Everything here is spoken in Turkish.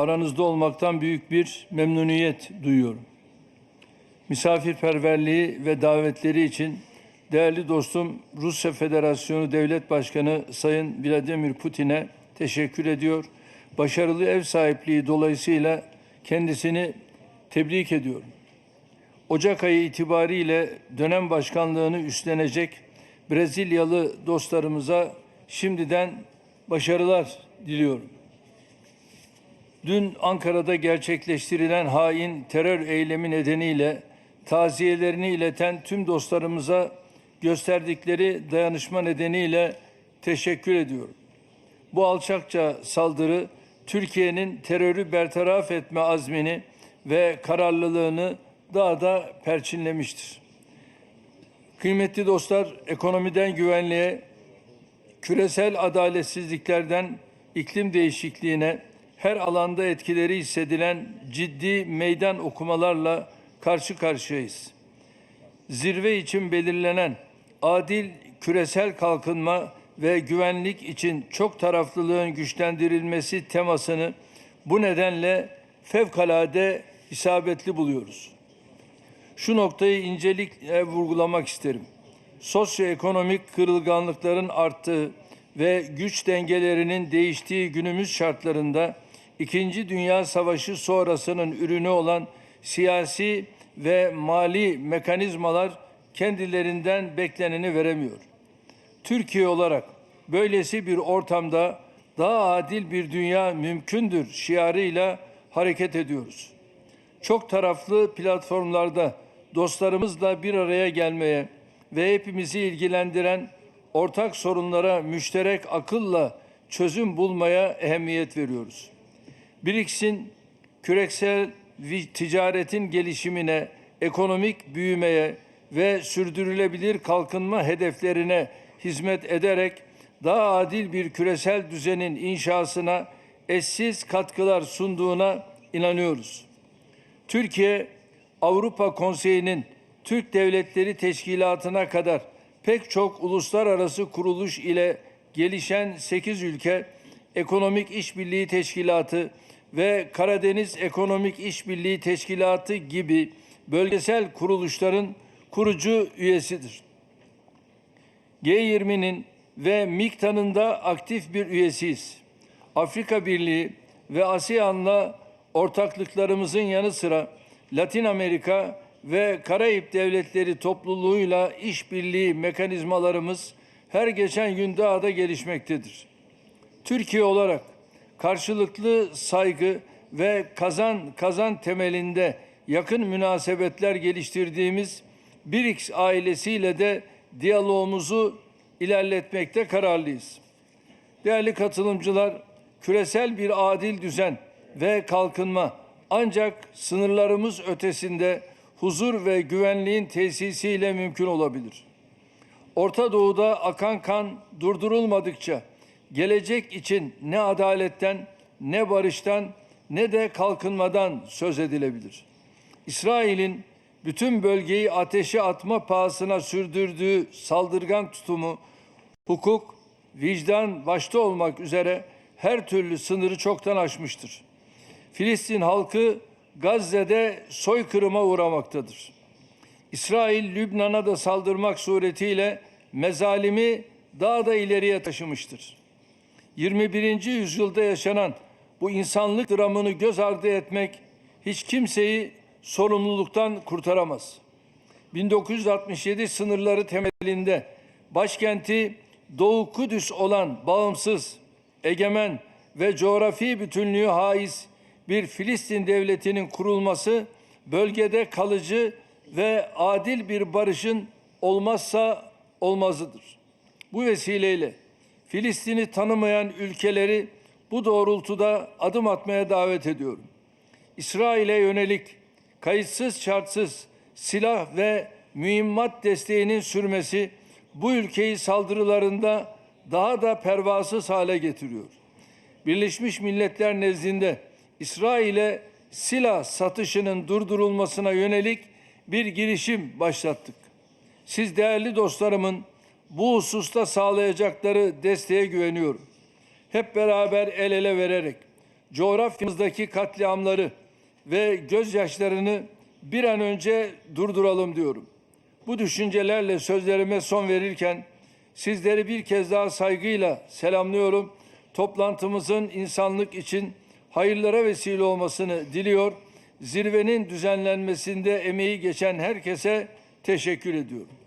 aranızda olmaktan büyük bir memnuniyet duyuyorum. Misafirperverliği ve davetleri için değerli dostum Rusya Federasyonu Devlet Başkanı Sayın Vladimir Putin'e teşekkür ediyor. Başarılı ev sahipliği dolayısıyla kendisini tebrik ediyorum. Ocak ayı itibariyle dönem başkanlığını üstlenecek Brezilyalı dostlarımıza şimdiden başarılar diliyorum. Dün Ankara'da gerçekleştirilen hain terör eylemi nedeniyle taziyelerini ileten tüm dostlarımıza gösterdikleri dayanışma nedeniyle teşekkür ediyorum. Bu alçakça saldırı Türkiye'nin terörü bertaraf etme azmini ve kararlılığını daha da perçinlemiştir. Kıymetli dostlar, ekonomiden güvenliğe, küresel adaletsizliklerden iklim değişikliğine her alanda etkileri hissedilen ciddi meydan okumalarla karşı karşıyayız. Zirve için belirlenen adil küresel kalkınma ve güvenlik için çok taraflılığın güçlendirilmesi temasını bu nedenle fevkalade isabetli buluyoruz. Şu noktayı incelikle vurgulamak isterim. Sosyoekonomik kırılganlıkların arttığı ve güç dengelerinin değiştiği günümüz şartlarında İkinci Dünya Savaşı sonrasının ürünü olan siyasi ve mali mekanizmalar kendilerinden bekleneni veremiyor. Türkiye olarak böylesi bir ortamda daha adil bir dünya mümkündür şiarıyla hareket ediyoruz. Çok taraflı platformlarda dostlarımızla bir araya gelmeye ve hepimizi ilgilendiren ortak sorunlara müşterek akılla çözüm bulmaya ehemmiyet veriyoruz. BRICS'in küresel ticaretin gelişimine, ekonomik büyümeye ve sürdürülebilir kalkınma hedeflerine hizmet ederek daha adil bir küresel düzenin inşasına eşsiz katkılar sunduğuna inanıyoruz. Türkiye, Avrupa Konseyi'nin Türk Devletleri Teşkilatı'na kadar pek çok uluslararası kuruluş ile gelişen 8 ülke Ekonomik İşbirliği Teşkilatı ve Karadeniz Ekonomik İşbirliği Teşkilatı gibi bölgesel kuruluşların kurucu üyesidir. G20'nin ve MİKTA'nın da aktif bir üyesiyiz. Afrika Birliği ve ASEAN'la ortaklıklarımızın yanı sıra Latin Amerika ve Karayip Devletleri topluluğuyla işbirliği mekanizmalarımız her geçen gün daha da gelişmektedir. Türkiye olarak karşılıklı saygı ve kazan kazan temelinde yakın münasebetler geliştirdiğimiz BRICS ailesiyle de diyalogumuzu ilerletmekte kararlıyız. Değerli katılımcılar, küresel bir adil düzen ve kalkınma ancak sınırlarımız ötesinde huzur ve güvenliğin tesisiyle mümkün olabilir. Orta Doğu'da akan kan durdurulmadıkça gelecek için ne adaletten, ne barıştan, ne de kalkınmadan söz edilebilir. İsrail'in bütün bölgeyi ateşe atma pahasına sürdürdüğü saldırgan tutumu, hukuk, vicdan başta olmak üzere her türlü sınırı çoktan aşmıştır. Filistin halkı Gazze'de soykırıma uğramaktadır. İsrail Lübnan'a da saldırmak suretiyle mezalimi daha da ileriye taşımıştır. 21. yüzyılda yaşanan bu insanlık dramını göz ardı etmek hiç kimseyi sorumluluktan kurtaramaz. 1967 sınırları temelinde başkenti Doğu Kudüs olan bağımsız, egemen ve coğrafi bütünlüğü haiz bir Filistin devletinin kurulması bölgede kalıcı ve adil bir barışın olmazsa olmazıdır. Bu vesileyle Filistin'i tanımayan ülkeleri bu doğrultuda adım atmaya davet ediyorum. İsrail'e yönelik kayıtsız şartsız silah ve mühimmat desteğinin sürmesi bu ülkeyi saldırılarında daha da pervasız hale getiriyor. Birleşmiş Milletler nezdinde İsrail'e silah satışının durdurulmasına yönelik bir girişim başlattık. Siz değerli dostlarımın bu hususta sağlayacakları desteğe güveniyorum. Hep beraber el ele vererek coğrafyamızdaki katliamları ve gözyaşlarını bir an önce durduralım diyorum. Bu düşüncelerle sözlerime son verirken sizleri bir kez daha saygıyla selamlıyorum. Toplantımızın insanlık için hayırlara vesile olmasını diliyor. Zirvenin düzenlenmesinde emeği geçen herkese teşekkür ediyorum.